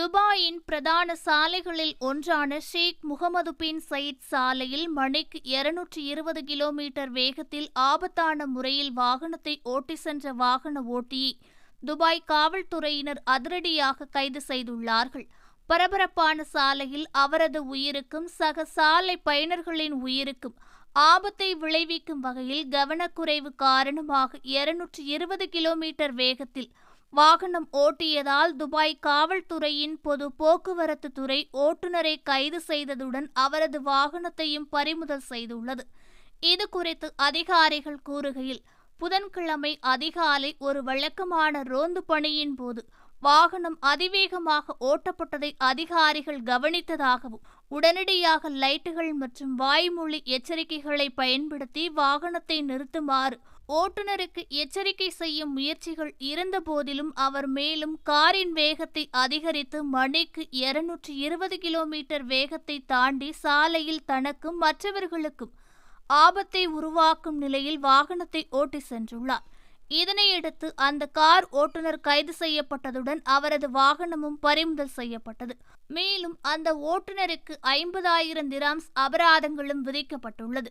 துபாயின் பிரதான சாலைகளில் ஒன்றான ஷேக் முகமது பின் சயீத் சாலையில் மணிக்கு இருநூற்றி இருபது கிலோமீட்டர் வேகத்தில் ஆபத்தான முறையில் வாகனத்தை ஓட்டி சென்ற வாகன ஓட்டியை துபாய் காவல்துறையினர் அதிரடியாக கைது செய்துள்ளார்கள். பரபரப்பான சாலையில் அவரது உயிருக்கும் சக சாலை பயணர்களின் உயிருக்கும் ஆபத்தை விளைவிக்கும் வகையில் கவனக்குறைவு காரணமாக இருநூற்றி இருபது கிலோமீட்டர் வேகத்தில் வாகனம் ஓட்டியதால் துபாய் காவல்துறையின் பொது போக்குவரத்து துறை ஓட்டுநரை கைது செய்ததுடன் அவரது வாகனத்தையும் பறிமுதல் செய்துள்ளது. இது குறித்து அதிகாரிகள் கூறுகையில் புதன்கிழமை அதிகாலை ஒரு வழக்கமான ரோந்து பணியின் போது வாகனம் அதிவேகமாக ஓட்டப்பட்டதை அதிகாரிகள் கவனித்ததாகவும் உடனடியாக லைட்டுகள் மற்றும் வாய்மொழி எச்சரிக்கைகளை பயன்படுத்தி வாகனத்தை நிறுத்துமாறு ஓட்டுநருக்கு எச்சரிக்கை செய்யும் முயற்சிகள் இருந்தபோதிலும் அவர் மேலும் காரின் வேகத்தை அதிகரித்து மணிக்கு இருநூற்றி இருபது கிலோமீட்டர் வேகத்தை தாண்டி சாலையில் தனக்கும் மற்றவர்களுக்கும் ஆபத்தை உருவாக்கும் நிலையில் வாகனத்தை ஓட்டி சென்றுள்ளார். இதனையடுத்து அந்த கார் ஓட்டுநர் கைது செய்யப்பட்டதுடன் அவரது வாகனமும் பறிமுதல் செய்யப்பட்டது. மேலும் அந்த ஓட்டுநருக்கு ஐம்பதாயிரம் திராம்ஸ் அபராதங்களும் விதிக்கப்பட்டுள்ளது.